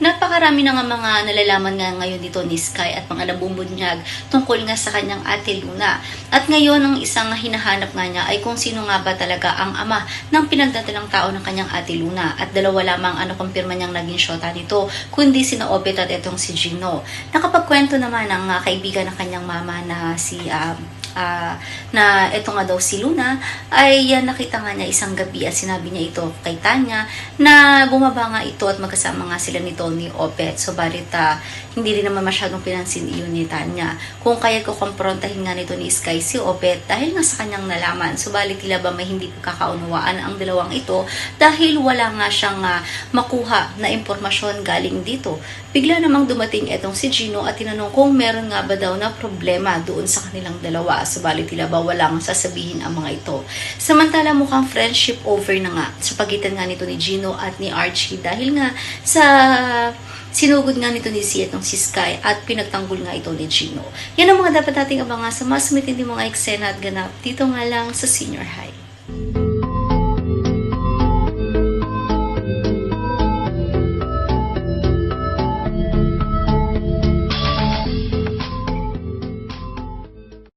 Napakarami na nga mga nalalaman nga ngayon dito ni Sky at mga nabubunyag tungkol nga sa kanyang ate Luna. At ngayon, ang isang hinahanap nga niya ay kung sino nga ba talaga ang ama ng pinagdadalang tao ng kanyang ate Luna. At dalawa lamang ano kumpirma niyang naging syota nito, kundi sina Obet at itong si Gino. Nakapagkwento naman ang ah, kaibigan ng kanyang mama na si ah, ah, na ito nga daw si Luna ay ah, nakita nga niya isang gabi at sinabi niya ito kay Tanya na bumaba nga ito at magkasama nga sila ni Tony Opet. So, barit ah, hindi rin naman masyadong pinansin iyon ni Tanya. Kung kaya ko kumprontahin nga nito ni Sky si Opet dahil nga sa kanyang nalaman. Subalit tila ba may hindi pagkakaunawaan ang dalawang ito dahil wala nga siyang ah, makuha na impormasyon galing dito. Bigla namang dumating etong si Gino at tinanong kung meron nga ba daw na problema doon sa kanilang dalawa. Subalit tila ba walang sasabihin ang mga ito. Samantala mukhang friendship over na nga sa pagitan nga nito ni Gino at ni Archie dahil nga sa sinugod nga nito ni Si itong si Sky at pinagtanggol nga ito ni Gino. Yan ang mga dapat nating abangan sa mas matindi mga eksena at ganap dito nga lang sa Senior High.